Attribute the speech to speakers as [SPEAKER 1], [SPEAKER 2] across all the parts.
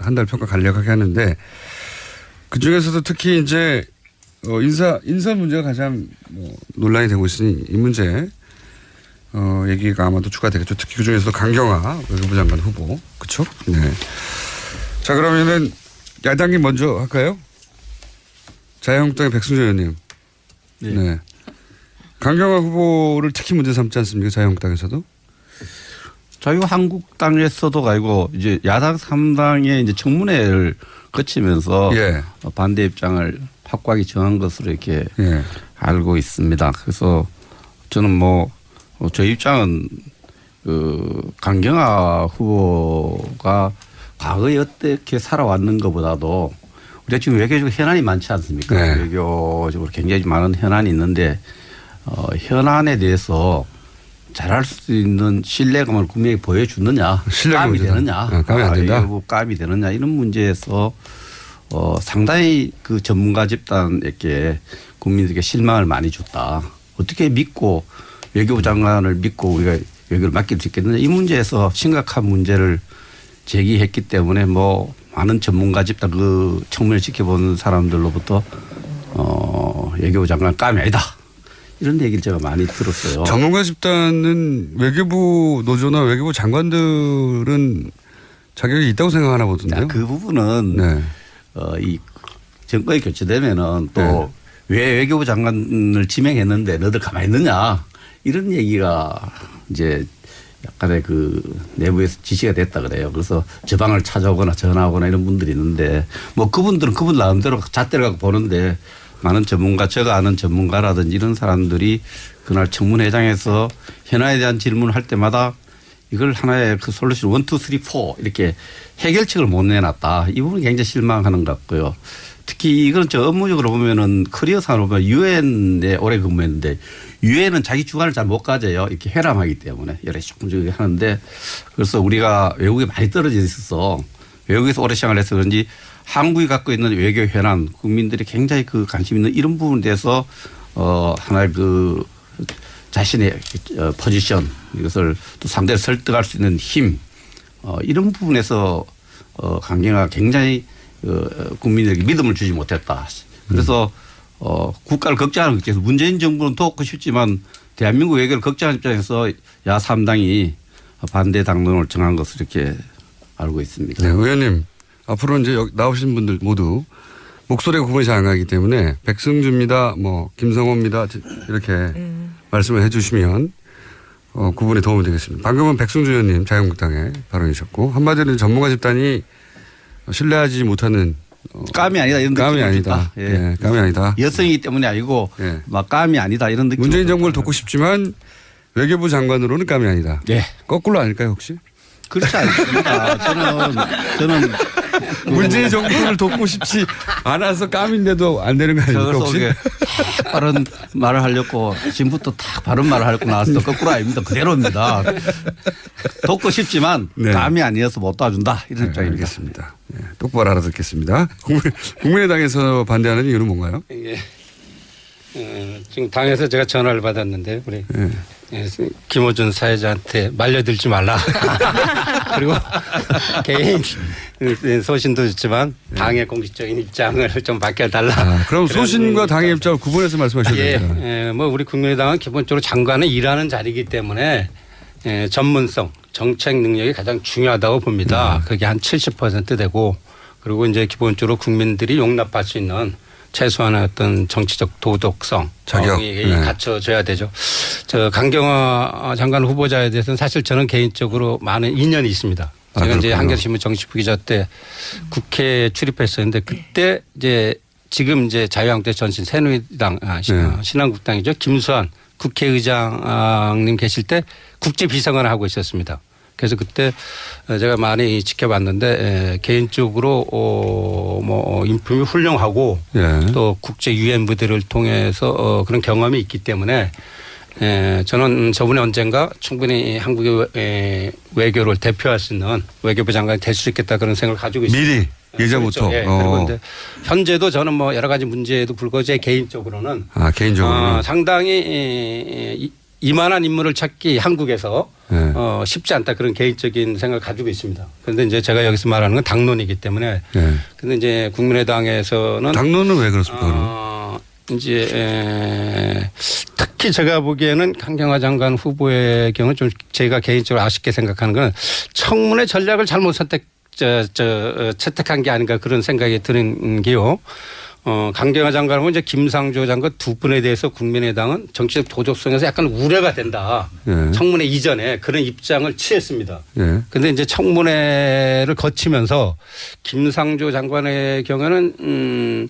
[SPEAKER 1] 한 달 평가 간략하게 하는데 그 중에서도 특히 이제 어 인사 인사 문제가 가장 뭐 논란이 되고 있으니 이 문제 어 얘기가 아마도 추가되겠죠. 특히 그 중에서도 강경화 외교부 장관 후보 그렇죠? 네. 자 그러면은 야당이 먼저 할까요? 자유한국당의 백승조 의원님.
[SPEAKER 2] 네.
[SPEAKER 1] 네. 강경화 후보를 특히 문제 삼지 않습니까? 자유한국당에서도?
[SPEAKER 2] 자유한국당에서도 아니고 이제 야당 3당의 이제 청문회를 거치면서
[SPEAKER 1] 예.
[SPEAKER 2] 반대 입장을 확고하게 정한 것으로 이렇게
[SPEAKER 1] 예.
[SPEAKER 2] 알고 있습니다. 그래서 저는 뭐 저 입장은 그 강경화 후보가 과거에 어떻게 살아왔는 것보다도 우리가 지금 외교적으로 현안이 많지 않습니까?
[SPEAKER 1] 네.
[SPEAKER 2] 외교적으로 굉장히 많은 현안이 있는데 어, 현안에 대해서 잘할 수 있는 신뢰감을 국민에게 보여주느냐,
[SPEAKER 1] 신뢰가
[SPEAKER 2] 감이
[SPEAKER 1] 문제다.
[SPEAKER 2] 되느냐,
[SPEAKER 1] 아, 감이 안 된다?
[SPEAKER 2] 아, 감이 되느냐 이런 문제에서 어, 상당히 그 전문가 집단에게 국민들에게 실망을 많이 줬다. 어떻게 믿고 외교부 장관을 믿고 우리가 외교를 맡길 수 있겠느냐 이 문제에서 심각한 문제를 제기했기 때문에 뭐 많은 전문가 집단 그 청문회 지켜보는 사람들로부터 어, 외교부 장관 감이 아니다. 이런 얘기를 제가 많이 들었어요.
[SPEAKER 1] 전문가 집단은 외교부 노조나 외교부 장관들은 자격이 있다고 생각하나 보던데요.
[SPEAKER 2] 그 부분은
[SPEAKER 1] 네.
[SPEAKER 2] 어, 이 정권이 교체되면은 또
[SPEAKER 1] 네.
[SPEAKER 2] 왜 외교부 장관을 지명했는데 너들 가만히 있느냐 이런 얘기가 이제 약간의 그 내부에서 지시가 됐다 그래요. 그래서 저 방을 찾아오거나 전화하거나 이런 분들이 있는데 뭐 그분들은 그분 나름대로 잣대를 갖고 보는데 많은 전문가 제가 아는 전문가라든지 이런 사람들이 그날 청문회장에서 현안에 대한 질문을 할 때마다 이걸 하나의 그 솔루션 원, 투, 쓰리, 포 이렇게 해결책을 못 내놨다. 이 부분이 굉장히 실망하는 것 같고요. 특히 이건 저 업무적으로 보면은 커리어상으로 보면 유엔에 오래 근무했는데 유엔은 자기 주관을 잘 못 가져요. 이렇게 회람하기 때문에 여러 조금 저기 하는데 그래서 우리가 외국에 많이 떨어져 있어서 외국에서 오래 생활을 해서 그런지 한국이 갖고 있는 외교 현안 국민들이 굉장히 그 관심 있는 이런 부분에 대해서 어 하나의 그 자신의 어, 포지션 이것을 또 상대를 설득할 수 있는 힘 어, 이런 부분에서 어, 강경화가 굉장히 어, 국민들에게 믿음을 주지 못했다. 그래서 어, 국가를 걱정하는 입장에서 문재인 정부는 돕고 싶지만 대한민국 외교를 걱정하는 입장에서 야 3당이 반대 당론을 정한 것을 이렇게 알고 있습니다.
[SPEAKER 1] 네, 의원님 앞으로 이제 여기 나오신 분들 모두 목소리가 구분이 잘 안 가기 때문에 백승주입니다, 뭐 김성호입니다 이렇게 말씀을 해주시면 어, 구분에 도움이 되겠습니다. 방금은 백승주 의원님 자유한국당의 발언이셨고 한마디로 전문가 집단이 신뢰하지 못하는 어,
[SPEAKER 2] 감이 아니다 이런 느낌을
[SPEAKER 1] 아니다.
[SPEAKER 2] 예.
[SPEAKER 1] 예, 감이 아니다.
[SPEAKER 2] 여성이기 때문에 아니고
[SPEAKER 1] 예.
[SPEAKER 2] 막 감이 아니다 이런 느낌.
[SPEAKER 1] 문재인 정부를 돕고 싶지만 외교부 장관으로는 감이 아니다.
[SPEAKER 2] 예.
[SPEAKER 1] 거꾸로 아닐까요 혹시?
[SPEAKER 2] 그렇지 않습니다. 저는 저는
[SPEAKER 1] 문재인 정부를 돕고 싶지 않아서 감인데도 안 되는 거 아닙니까 혹시?
[SPEAKER 2] 이게 탁 바른 말을 하려고 지금부터 딱 바른 말을 하려고 나왔어 거꾸로 아닙니다. 그대로입니다. 돕고 싶지만
[SPEAKER 1] 네.
[SPEAKER 2] 감이 아니어서 못 도와준다 이런
[SPEAKER 1] 네,
[SPEAKER 2] 입장입니다.
[SPEAKER 1] 알겠습니다. 예, 똑바로 알아듣겠습니다. 국민, 국민 의당에서 반대하는 이유는 뭔가요?
[SPEAKER 3] 이게 어, 지금 당에서 제가 전화를 받았는데 우리
[SPEAKER 1] 예.
[SPEAKER 3] 예, 김호준 사회자한테 말려들지 말라. 그리고 개인 소신도 좋지만 당의 공식적인 입장을 좀 밝혀달라.
[SPEAKER 1] 아, 그럼 소신과 당의 입장을 구분해서 말씀하셔야
[SPEAKER 3] 예,
[SPEAKER 1] 됩니다.
[SPEAKER 3] 예, 뭐 우리 국민의당은 기본적으로 장관은 일하는 자리이기 때문에 예, 전문성, 정책 능력이 가장 중요하다고 봅니다.
[SPEAKER 1] 음.
[SPEAKER 3] 그게 한 70% 되고 그리고 이제 기본적으로 국민들이 용납할 수 있는 최소한의 어떤 정치적 도덕성
[SPEAKER 1] 자격.
[SPEAKER 3] 이
[SPEAKER 1] 네.
[SPEAKER 3] 갖춰져야 되죠. 저 강경화 장관 후보자에 대해서는 사실 저는 개인적으로 많은 인연이 있습니다.
[SPEAKER 1] 아,
[SPEAKER 3] 제가 이제
[SPEAKER 1] 그렇군요.
[SPEAKER 3] 한겨레신문 정치부 기자 때 국회에 출입했었는데 그때 이제 지금 이제 자유한국당 전신 새누리당 아, 시-
[SPEAKER 1] 네.
[SPEAKER 3] 아, 신한국당이죠 김수환 국회의장님 계실 때 국제 비서관을 하고 있었습니다. 그래서 그때 제가 많이 지켜봤는데 에, 개인적으로 어뭐 인품이 훌륭하고
[SPEAKER 1] 예.
[SPEAKER 3] 또 국제 유엔 무대를 통해서 어 그런 경험이 있기 때문에 에 저는 저번에 언젠가 충분히 한국의 에, 외교를 대표할 수 있는 외교부 장관이 될 수 있겠다 그런 생각을 가지고 있습니다.
[SPEAKER 1] 미리 예전부터.
[SPEAKER 3] 그렇죠. 예.
[SPEAKER 1] 어.
[SPEAKER 3] 이제 현재도 저는 뭐 여러 가지 문제에도 불구하고 제 개인적으로는
[SPEAKER 1] 아 개인적으로.
[SPEAKER 3] 어, 상당히 이, 이만한 인물을 찾기 한국에서
[SPEAKER 1] 네.
[SPEAKER 3] 어, 쉽지 않다 그런 개인적인 생각을 가지고 있습니다. 그런데 이제 제가 여기서 말하는 건 당론이기 때문에
[SPEAKER 1] 예.
[SPEAKER 3] 근데 이제 국민의당에서는
[SPEAKER 1] 당론은 왜 그렇습니까?
[SPEAKER 3] 어, 이제 에, 특히 제가 보기에는 강경화 장관 후보의 경우 좀 제가 개인적으로 아쉽게 생각하는 건 청문회 전략을 잘못 선택 저, 저, 어, 채택한 게 아닌가 그런 생각이 드는 게요. 어, 강경화 장관하고 이제 김상조 장관 두 분에 대해서 국민의당은 정치적 도덕성에서 약간 우려가 된다.
[SPEAKER 1] 예.
[SPEAKER 3] 청문회 이전에 그런 입장을 취했습니다.
[SPEAKER 1] 예.
[SPEAKER 3] 근데 이제 청문회를 거치면서 김상조 장관의 경우는 음,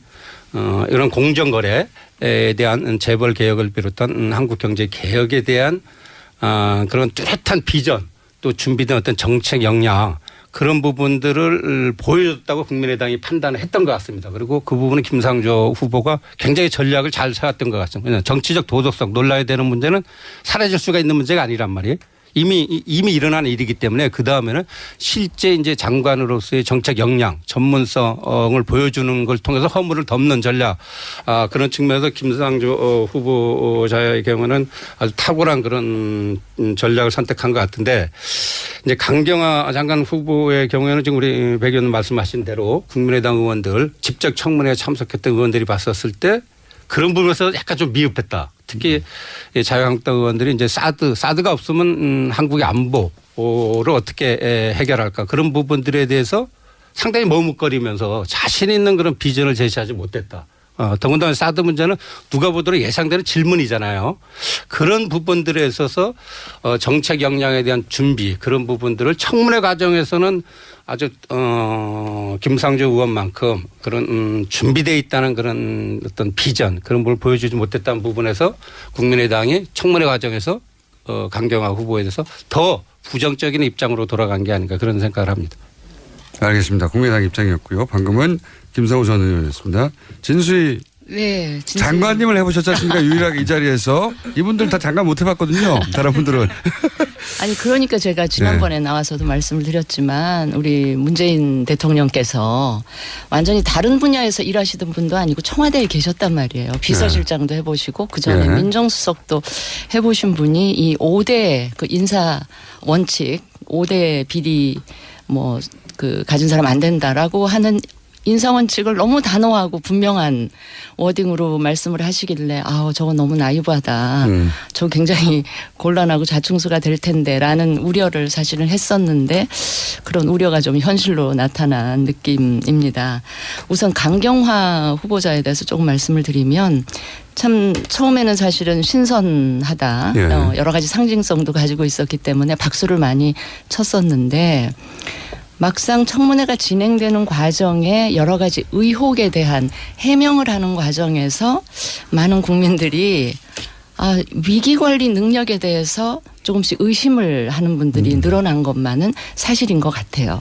[SPEAKER 3] 어, 이런 공정거래에 대한 재벌 개혁을 비롯한 음, 한국 경제 개혁에 대한 아, 그런 뚜렷한 비전 또 준비된 어떤 정책 역량 그런 부분들을 보여줬다고 국민의당이 판단을 했던 것 같습니다. 그리고 그 부분은 김상조 후보가 굉장히 전략을 잘 세웠던 것 같습니다. 정치적 도덕성 놀라야 되는 문제는 사라질 수가 있는 문제가 아니란 말이에요. 이미 이미 일어난 일이기 때문에 그 다음에는 실제 이제 장관으로서의 정책 역량, 전문성을 보여주는 걸 통해서 허물을 덮는 전략 아, 그런 측면에서 김상조 어, 후보자의 경우는 아주 탁월한 그런 음, 전략을 선택한 것 같은데 이제 강경화 장관 후보의 경우에는 지금 우리 백 의원 말씀하신 대로 국민의당 의원들 직접 청문회에 참석했던 의원들이 봤었을 때 그런 부분에서 약간 좀 미흡했다. 특히 이 자유한국당 의원들이 이제 사드, 사드가 없으면 음, 한국의 안보를 어떻게 에, 해결할까 그런 부분들에 대해서 상당히 머뭇거리면서 자신 있는 그런 비전을 제시하지 못했다. 어, 더군다나 사드 문제는 누가 보더라도 예상되는 질문이잖아요. 그런 부분들에 있어서 어, 정책 역량에 대한 준비 그런 부분들을 청문회 과정에서는 아주 어, 김상조 의원만큼 그런 음, 준비돼 있다는 그런 어떤 비전 그런 걸 보여주지 못했다는 부분에서 국민의당이 청문회 과정에서 어, 강경화 후보에 대해서 더 부정적인 입장으로 돌아간 게 아닌가 그런 생각을 합니다.
[SPEAKER 1] 알겠습니다. 국민의당 입장이었고요. 방금은 김성우 전 의원이었습니다. 진수희
[SPEAKER 4] 네, 진짜
[SPEAKER 1] 장관님을 해보셨지 않습니까? 유일하게 이 자리에서. 이분들 다 장관 못 해봤거든요. 다른 분들은.
[SPEAKER 4] 아니 그러니까 제가 지난번에 나와서도 말씀을 드렸지만 우리 문재인 대통령께서 완전히 다른 분야에서 일하시던 분도 아니고 청와대에 계셨단 말이에요. 비서실장도 해보시고 그 전에
[SPEAKER 1] 네.
[SPEAKER 4] 민정수석도 해보신 분이 이 5대 그 인사 원칙 5대 비리 뭐 그 가진 사람 안 된다라고 하는 인사 원칙을 너무 단호하고 분명한 워딩으로 말씀을 하시길래 아우 저거 너무 나이브하다.
[SPEAKER 1] 음.
[SPEAKER 4] 저 굉장히 곤란하고 자충수가 될 텐데라는 우려를 사실은 했었는데 그런 우려가 좀 현실로 나타난 느낌입니다. 우선 강경화 후보자에 대해서 조금 말씀을 드리면 참 처음에는 사실은 신선하다.
[SPEAKER 1] 예.
[SPEAKER 4] 어, 여러 가지 상징성도 가지고 있었기 때문에 박수를 많이 쳤었는데 막상 청문회가 진행되는 과정에 여러 가지 의혹에 대한 해명을 하는 과정에서 많은 국민들이 아, 위기 관리 능력에 대해서 조금씩 의심을 하는 분들이 늘어난 것만은 사실인 것 같아요.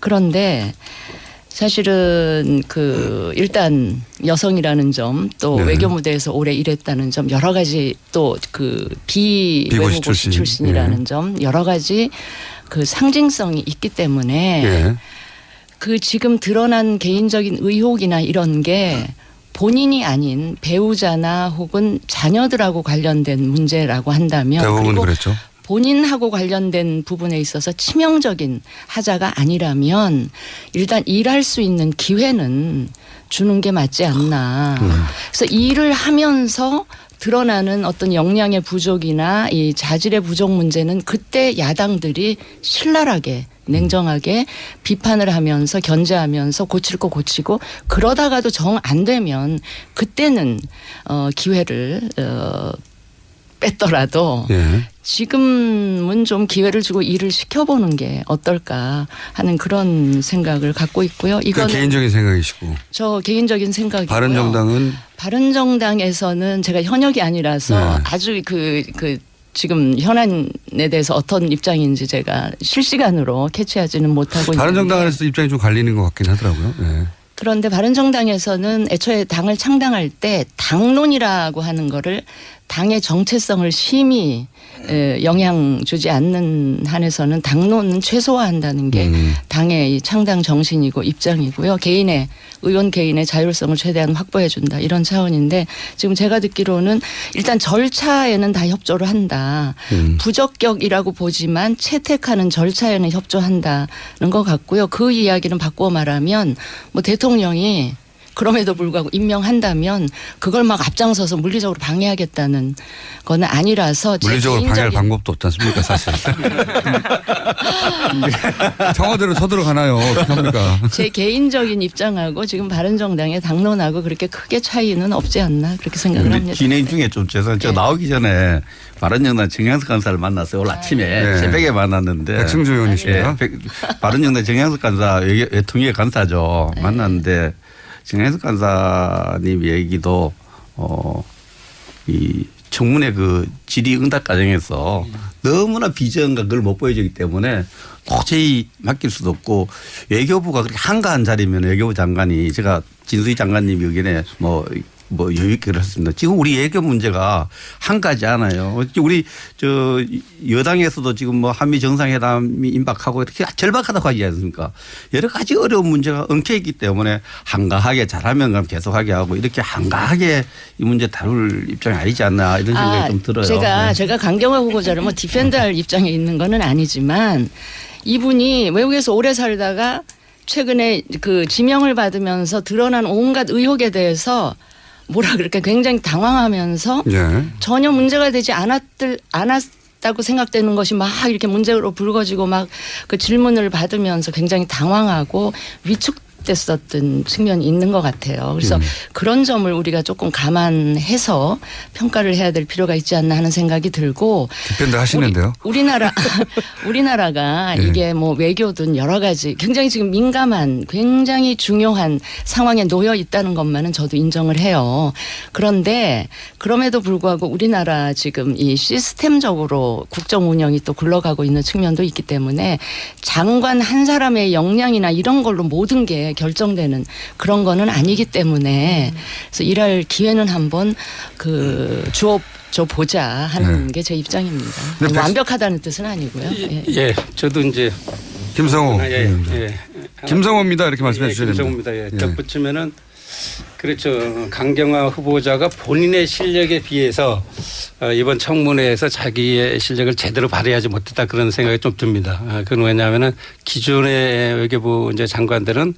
[SPEAKER 4] 그런데 사실은 그 일단 여성이라는 점 또
[SPEAKER 1] 네.
[SPEAKER 4] 외교 무대에서 오래 일했다는 점 여러 가지 또 그 비외무고시
[SPEAKER 1] 출신.
[SPEAKER 4] 출신이라는
[SPEAKER 1] 예.
[SPEAKER 4] 점 여러 가지 그 상징성이 있기 때문에
[SPEAKER 1] 예.
[SPEAKER 4] 그 지금 드러난 개인적인 의혹이나 이런 게 본인이 아닌 배우자나 혹은 자녀들하고 관련된 문제라고 한다면
[SPEAKER 1] 대부분 그랬죠.
[SPEAKER 4] 본인하고 관련된 부분에 있어서 치명적인 하자가 아니라면 일단 일할 수 있는 기회는 주는 게 맞지 않나. 그래서 일을 하면서 드러나는 어떤 역량의 부족이나 이 자질의 부족 문제는 그때 야당들이 신랄하게 냉정하게 비판을 하면서 견제하면서 고칠 거 고치고 그러다가도 정 안 되면 그때는 어 기회를 어 뺐더라도
[SPEAKER 1] 예.
[SPEAKER 4] 지금은 좀 기회를 주고 일을 시켜보는 게 어떨까 하는 그런 생각을 갖고 있고요.
[SPEAKER 1] 그
[SPEAKER 4] 이거는
[SPEAKER 1] 개인적인 생각이시고.
[SPEAKER 4] 저 개인적인 생각이고요.
[SPEAKER 1] 바른정당은
[SPEAKER 4] 바른정당에서는 제가 현역이 아니라서
[SPEAKER 1] 네.
[SPEAKER 4] 아주 그, 그 지금 현안에 대해서 어떤 입장인지 제가 실시간으로 캐치하지는 못하고 있는데
[SPEAKER 1] 바른정당에서 입장이 좀 갈리는 것 같긴 하더라고요. 예.
[SPEAKER 4] 그런데 바른정당에서는 애초에 당을 창당할 때 당론이라고 하는 거를 당의 정체성을 심히 에, 영향 주지 않는 한에서는 당론은 최소화한다는 게
[SPEAKER 1] 음.
[SPEAKER 4] 당의 이 창당 정신이고 입장이고요. 개인의 의원 개인의 자율성을 최대한 확보해 준다 이런 차원인데 지금 제가 듣기로는 일단 절차에는 다 협조를 한다.
[SPEAKER 1] 음.
[SPEAKER 4] 부적격이라고 보지만 채택하는 절차에는 협조한다는 것 같고요. 그 이야기는 바꾸어 말하면 뭐 대통령이 그럼에도 불구하고 임명한다면 그걸 막 앞장서서 물리적으로 방해하겠다는 거는 아니라서 제
[SPEAKER 1] 물리적으로 방해할 방법도 없지 않습니까 사실. 청와대로 쳐들어가나요? 어떡합니까?
[SPEAKER 4] 제 개인적인 입장하고 지금 바른정당의 당론하고 그렇게 크게 차이는 없지 않나 그렇게 생각을 합니다.
[SPEAKER 2] 진행 중에 좀 죄송한 제가
[SPEAKER 4] 네.
[SPEAKER 2] 나오기 전에 바른정당 정양석 간사를 만났어요. 오늘 아침에
[SPEAKER 1] 네.
[SPEAKER 2] 새벽에 만났는데
[SPEAKER 1] 백승주 의원이십니다.
[SPEAKER 2] 예, 백- 바른정당 정양석 간사 외- 외통위의 간사죠.
[SPEAKER 4] 네.
[SPEAKER 2] 만났는데 정양석 간사님 얘기도 어이 청문회 그 질의응답 과정에서 너무나 비전과 그걸 못 보여주기 때문에 도저히 맡길 수도 없고 외교부가 그렇게 한가한 자리면 외교부 장관이 제가 진수희 장관님 의견에 뭐 뭐 여유 있게 그랬습니다. 지금 우리 외교 문제가 한 가지 않아요. 우리 저 여당에서도 지금 뭐 한미 정상회담이 임박하고 이렇게 절박하다고 하지 않습니까? 여러 가지 어려운 문제가 엉켜 있기 때문에 한가하게 잘하면 그럼 계속하게 하고 이렇게 한가하게 이 문제 다룰 입장이 아니지 않나 이런 생각이 좀 들어요.
[SPEAKER 4] 제가
[SPEAKER 2] 네.
[SPEAKER 4] 제가 강경화 후보자를 뭐 디펜드할 입장에 있는 거는 아니지만 이분이 외국에서 오래 살다가 최근에 그 지명을 받으면서 드러난 온갖 의혹에 대해서 뭐라 그럴까 굉장히 당황하면서
[SPEAKER 1] 예.
[SPEAKER 4] 전혀 문제가 되지 않았들 않았 다고 생각되는 것이 막 이렇게 문제로 불거지고 막 그 질문을 받으면서 굉장히 당황하고 위축 됐었던 측면이 있는 것 같아요. 그래서
[SPEAKER 1] 음.
[SPEAKER 4] 그런 점을 우리가 조금 감안해서 평가를 해야 될 필요가 있지 않나 하는 생각이 들고
[SPEAKER 1] 디펜드 하시는데요.
[SPEAKER 4] 우리, 나라 우리나라가
[SPEAKER 1] 예.
[SPEAKER 4] 이게 뭐 외교든 여러 가지 굉장히 지금 민감한 굉장히 중요한 상황에 놓여 있다는 것만은 저도 인정을 해요. 그런데 그럼에도 불구하고 우리나라 지금 이 시스템적으로 국정 운영이 또 굴러가고 있는 측면도 있기 때문에 장관 한 사람의 역량이나 이런 걸로 모든 게 결정되는 그런 거는 아니기 때문에 그래서 일할 기회는 한번 그 주어 줘 보자 하는
[SPEAKER 1] 네.
[SPEAKER 4] 게제 입장입니다.
[SPEAKER 1] 백-
[SPEAKER 4] 완벽하다는 뜻은 아니고요. 예.
[SPEAKER 3] 예, 저도 이제
[SPEAKER 1] 김성호.
[SPEAKER 3] 아, 예,
[SPEAKER 1] 의원입니다.
[SPEAKER 3] 예.
[SPEAKER 1] 김성호입니다. 이렇게 말씀해
[SPEAKER 3] 예,
[SPEAKER 1] 주셔야 됩니다.
[SPEAKER 3] 김성호입니다. 예.
[SPEAKER 1] 예.
[SPEAKER 3] 덧붙이면은 그렇죠. 강경화 후보자가 본인의 실력에 비해서 어, 이번 청문회에서 자기의 실력을 제대로 발휘하지 못했다 그런 생각이 좀 듭니다. 아, 그건 왜냐하면은 기존의 외교부 이제 장관들은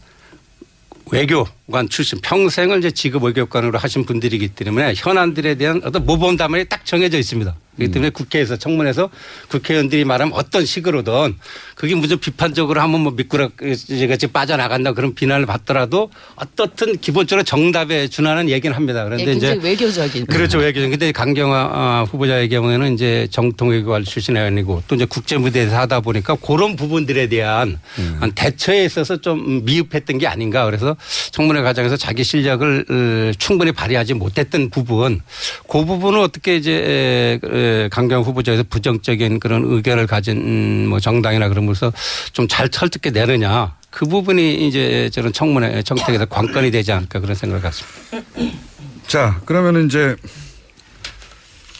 [SPEAKER 3] 외교 관 출신 평생을 이제 직업 외교관으로 하신 분들이기 때문에 현안들에 대한 어떤 모범 답안이 딱 정해져 있습니다. 그렇기 때문에 국회에서 청문회에서 국회의원들이 말하면 어떤 식으로든 그게 무슨 비판적으로 하면 뭐 같이 빠져나간다 그런 비난을 받더라도 어떻든 기본적으로 정답에 준하는 얘기는 합니다.
[SPEAKER 4] 예,
[SPEAKER 3] 그런데 이제
[SPEAKER 4] 굉장히 외교적인.
[SPEAKER 3] 그렇죠. 외교적. 근데 강경화 아, 후보자의 경우에는 이제 정통 외교관 출신 의원이고 또 이제 국제 무대에서 하다 보니까 그런 부분들에 대한 한 대처에 있어서 좀 미흡했던 게 아닌가. 그래서 청문회 과정에서 자기 실력을 어, 충분히 발휘하지 못했던 부분 그 부분은 어떻게 이제 강경화 후보자에서 부정적인 그런 의견을 가진 음, 뭐 정당이나 그러면서 좀 잘 설득해 내느냐. 그 부분이 이제 저는 청문회 정책에서 관건이 되지 않을까 그런 생각을 갖습니다.
[SPEAKER 1] 자, 그러면 이제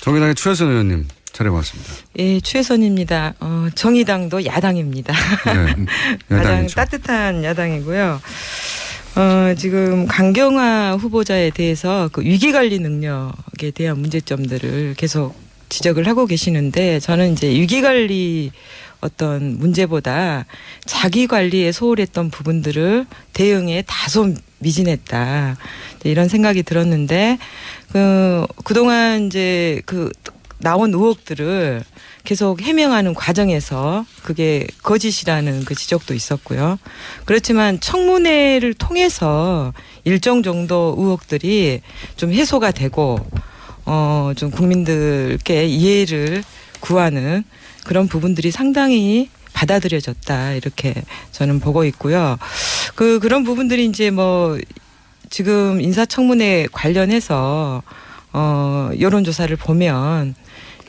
[SPEAKER 1] 정의당의 추혜선 의원님 차례 왔습니다.
[SPEAKER 5] 예, 최선입니다. 어, 정의당도 야당입니다.
[SPEAKER 1] 네.
[SPEAKER 5] 가장
[SPEAKER 1] 야당이죠.
[SPEAKER 5] 따뜻한 야당이고요. 어, 지금 강경화 후보자에 대해서 그 위기 관리 능력에 대한 문제점들을 계속 지적을 하고 계시는데 저는 이제 위기 관리 어떤 문제보다 자기 관리에 소홀했던 부분들을 대응에 다소 미진했다. 이런 생각이 들었는데 그 그동안 이제 그 나온 의혹들을 계속 해명하는 과정에서 그게 거짓이라는 그 지적도 있었고요. 그렇지만 청문회를 통해서 일정 정도 의혹들이 좀 해소가 되고 어 좀 국민들께 이해를 구하는 그런 부분들이 상당히 받아들여졌다 이렇게 저는 보고 있고요. 그 그런 부분들이 이제 뭐 지금 인사청문회 관련해서 어 여론조사를 보면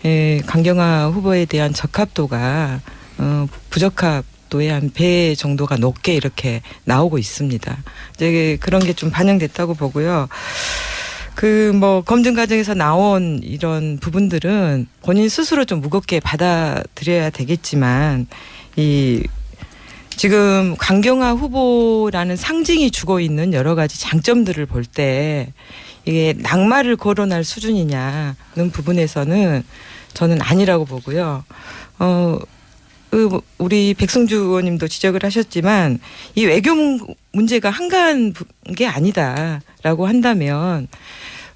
[SPEAKER 5] 예, 강경화 후보에 대한 적합도가 어 부적합도의 한 배 정도가 높게 이렇게 나오고 있습니다. 이제 그런 게 좀 반영됐다고 보고요. 그 뭐 검증 과정에서 나온 이런 부분들은 본인 스스로 좀 무겁게 받아들여야 되겠지만 이 지금 강경화 후보라는 상징이 주고 있는 여러 가지 장점들을 볼 때 이게 낙마를 거론할 수준이냐는 부분에서는 저는 아니라고 보고요. 어, 그 우리 백승주 의원님도 지적을 하셨지만 이 외교 문- 문제가 한가한 부- 게 아니다라고 한다면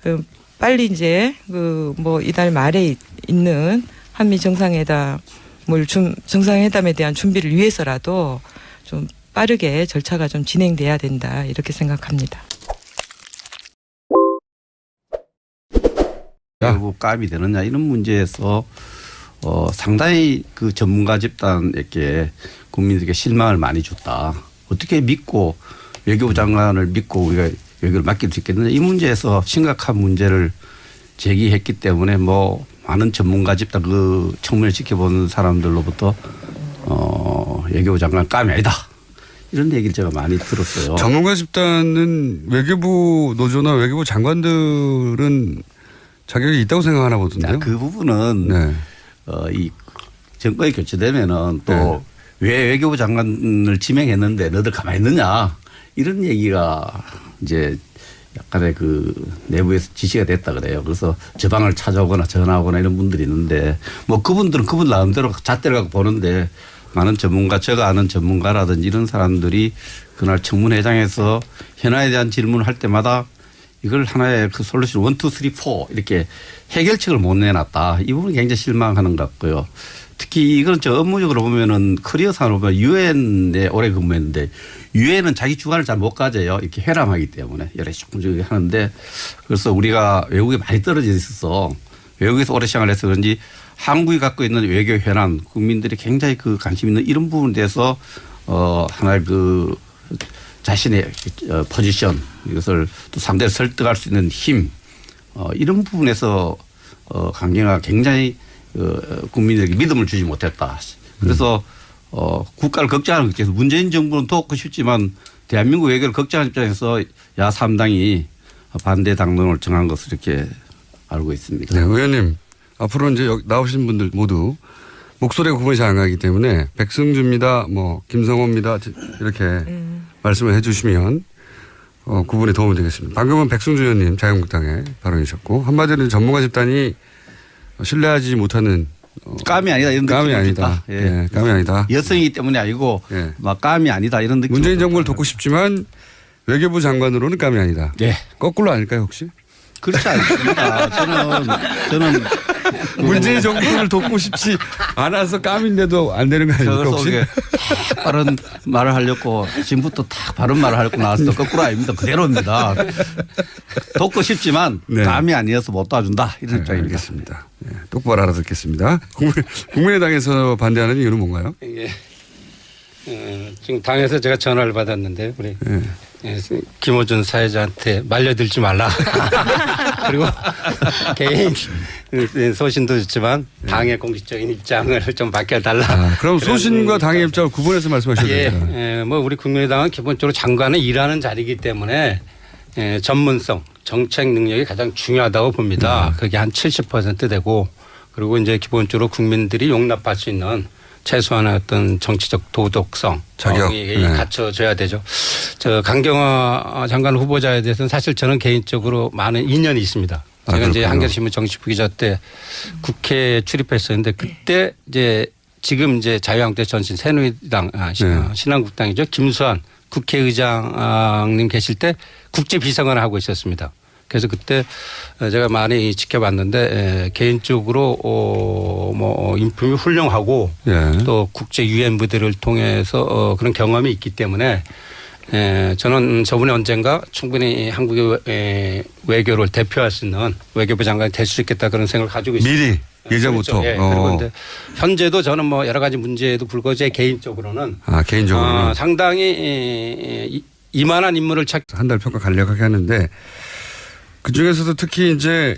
[SPEAKER 5] 그 빨리 이제 그 뭐 이달 말에 있- 있는 한미 정상회담을 좀 정상회담에 대한 준비를 위해서라도 좀 빠르게 절차가 좀 진행돼야 된다 이렇게 생각합니다.
[SPEAKER 1] 야.
[SPEAKER 2] 결국 까입이 되느냐 이런 문제에서 어, 상당히 그 전문가 집단에게 국민들에게 실망을 많이 줬다. 어떻게 믿고 외교부 장관을 믿고 우리가 외교를 맡길 수 있겠느냐 이 문제에서 심각한 문제를 제기했기 때문에 뭐 많은 전문가 집단 그 청문회 지켜보는 사람들로부터 어, 외교부 장관 까이 아니다. 이런 얘기를 제가 많이 들었어요.
[SPEAKER 1] 전문가 집단은 외교부 노조나 외교부 장관들은 자격이 있다고 생각하나 보던데요.
[SPEAKER 2] 자, 그 부분은
[SPEAKER 1] 네.
[SPEAKER 2] 어, 이 정권이 교체되면은 또
[SPEAKER 1] 네.
[SPEAKER 2] 왜 외교부 장관을 지명했는데 너들 가만히 있느냐 이런 얘기가 이제 약간의 그 내부에서 지시가 됐다 그래요. 그래서 저 방을 찾아오거나 전화하거나 이런 분들이 있는데 뭐 그분들은 그분 나름대로 잣대를 갖고 보는데 많은 전문가 제가 아는 전문가라든지 이런 사람들이 그날 청문회장에서 현안에 대한 질문을 할 때마다 이걸 하나의 그 솔루션 원, 투, 쓰리, 포 이렇게 해결책을 못 내놨다. 이 부분이 굉장히 실망하는 것 같고요. 특히 이건 저 업무적으로 보면은 커리어상으로 보면 유엔에 오래 근무했는데 유엔은 자기 주관을 잘 못 가져요. 이렇게 회람하기 때문에 여러 조금 저기 하는데 그래서 우리가 외국에 많이 떨어져 있어서 외국에서 오래 생활을 해서 그런지 한국이 갖고 있는 외교 현안 국민들이 굉장히 그 관심 있는 이런 부분에 대해서 어 하나의 그 자신의 어, 포지션 이것을 또 상대를 설득할 수 있는 힘 어, 이런 부분에서 어, 강경화가 굉장히 어, 국민들에게 믿음을 주지 못했다. 그래서 어, 국가를 걱정하는 입장에서 문재인 정부는 돕고 싶지만 대한민국 외교를 걱정하는 입장에서 야 3당이 반대 당론을 정한 것을 이렇게 알고 있습니다.
[SPEAKER 1] 네, 의원님 앞으로 이제 나오신 분들 모두 목소리가 구분이 잘 안 가기 때문에 백승주입니다, 뭐 김성호입니다 이렇게 말씀을 해주시면 어, 구분에 도움이 되겠습니다. 방금은 백승주 의원님 자유한국당의 발언이셨고 한마디로 전문가 집단이 신뢰하지 못하는 어,
[SPEAKER 2] 감이 아니다 이런
[SPEAKER 1] 감이
[SPEAKER 2] 느낌이
[SPEAKER 1] 아니다.
[SPEAKER 2] 예.
[SPEAKER 1] 예, 감이 아니다.
[SPEAKER 2] 여성이기 때문에 아니고
[SPEAKER 1] 예.
[SPEAKER 2] 막 감이 아니다 이런 느낌.
[SPEAKER 1] 문재인 정부를 돕고 싶지만 외교부 장관으로는 감이 아니다.
[SPEAKER 2] 예.
[SPEAKER 1] 거꾸로 아닐까요 혹시?
[SPEAKER 2] 그렇지 않습니다. 저는 저는
[SPEAKER 1] 문재인 정부를 돕고 싶지 않아서 감인데도 안 되는 거 아닙니까 혹시?
[SPEAKER 2] 바른 말을 하려고 지금부터 탁 바른 말을 하려고 나왔어 거꾸로 아닙니다. 그대로입니다. 돕고 싶지만
[SPEAKER 1] 네.
[SPEAKER 2] 감이 아니어서 못 도와준다 이런
[SPEAKER 1] 네,
[SPEAKER 2] 입장입니다.
[SPEAKER 1] 알겠습니다. 예, 똑바로 알아듣겠습니다. 국민, 국민 의당에서 반대하는 이유는 뭔가요?
[SPEAKER 3] 이게 어, 지금 당에서 제가 전화를 받았는데 우리
[SPEAKER 1] 예.
[SPEAKER 3] 예, 김호준 사회자한테 말려들지 말라. 그리고 개인 소신도 좋지만 당의 공식적인 입장을 좀 밝혀달라.
[SPEAKER 1] 아, 그럼 소신과 당의 입장을 구분해서 말씀하셔야
[SPEAKER 3] 예,
[SPEAKER 1] 됩니다.
[SPEAKER 3] 예, 뭐 우리 국민의당은 기본적으로 장관은 일하는 자리이기 때문에 예, 전문성, 정책 능력이 가장 중요하다고 봅니다.
[SPEAKER 1] 네.
[SPEAKER 3] 그게 한 70% 되고 그리고 이제 기본적으로 국민들이 용납할 수 있는 최소한의 어떤 정치적 도덕성
[SPEAKER 1] 자격.
[SPEAKER 3] 어,
[SPEAKER 1] 네.
[SPEAKER 3] 갖춰져야 되죠. 저 강경화 장관 후보자에 대해서는 사실 저는 개인적으로 많은 인연이 있습니다.
[SPEAKER 1] 아,
[SPEAKER 3] 제가 이제
[SPEAKER 1] 그렇군요.
[SPEAKER 3] 한겨레신문 정치부 기자 때 국회에 출입했었는데 그때 이제 지금 이제 자유한국당 전신 새누리당 아, 시-
[SPEAKER 1] 네.
[SPEAKER 3] 어, 신한국당이죠 김수환 국회의장님 계실 때 국제 비서관을 하고 있었습니다. 그래서 그때 어, 제가 많이 지켜봤는데 에, 개인적으로 어뭐 인품이 훌륭하고
[SPEAKER 1] 예.
[SPEAKER 3] 또 국제 유엔 부대를 통해서 어 그런 경험이 있기 때문에 에 저는 저번에 언젠가 충분히 한국의 외- 외교를 대표할 수 있는 외교부 장관이 될 수 있겠다 그런 생각을 가지고 있습니다.
[SPEAKER 1] 미리 예전부터.
[SPEAKER 3] 그렇죠. 예.
[SPEAKER 1] 어.
[SPEAKER 3] 그리고 이제 현재도 저는 뭐 여러 가지 문제에도 불구하고 제 개인적으로는
[SPEAKER 1] 아 개인적으로
[SPEAKER 3] 어,
[SPEAKER 1] 는
[SPEAKER 3] 상당히 에, 이- 이만한 인물을 찾
[SPEAKER 1] 한 달 평가 간략하게 하는데 그 중에서도 특히 이제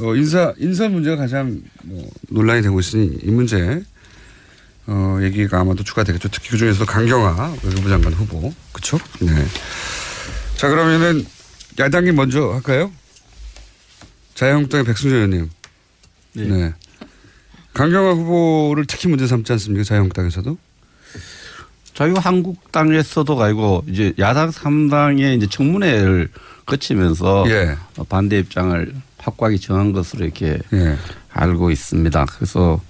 [SPEAKER 1] 어, 인사 인사 문제가 가장 뭐 논란이 되고 있으니 이 문제 어, 얘기가 아마도 추가되겠죠. 특히 그 중에서도 강경화 외교부 장관 후보 그렇죠? 네. 자 그러면은 야당이 먼저 할까요? 자유한국당의 백승조 의원님.
[SPEAKER 2] 네.
[SPEAKER 1] 네. 강경화 후보를 특히 문제 삼지 않습니까? 자유한국당에서도.
[SPEAKER 2] 자유한국당에서도 아니고 이제 야당 3당의 이제 청문회를 거치면서
[SPEAKER 1] 예.
[SPEAKER 2] 어, 반대 입장을 확고하게 정한 것으로 이렇게
[SPEAKER 1] 예.
[SPEAKER 2] 알고 있습니다. 그래서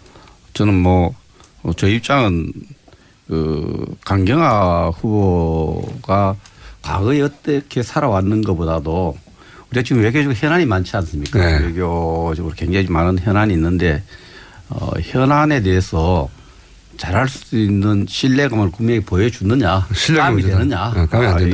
[SPEAKER 2] 저는 뭐, 어, 저 입장은 그 강경화 후보가 과거에 어떻게 살아왔는 것보다도 우리가 지금 외교적 현안이 많지 않습니까?
[SPEAKER 1] 네.
[SPEAKER 2] 외교적으로 굉장히 많은 현안이 있는데 어, 현안에 대해서 잘할 수 있는 신뢰감을 국민에게 보여주느냐,
[SPEAKER 1] 신뢰감이.
[SPEAKER 2] 되느냐,
[SPEAKER 1] 안
[SPEAKER 2] 아.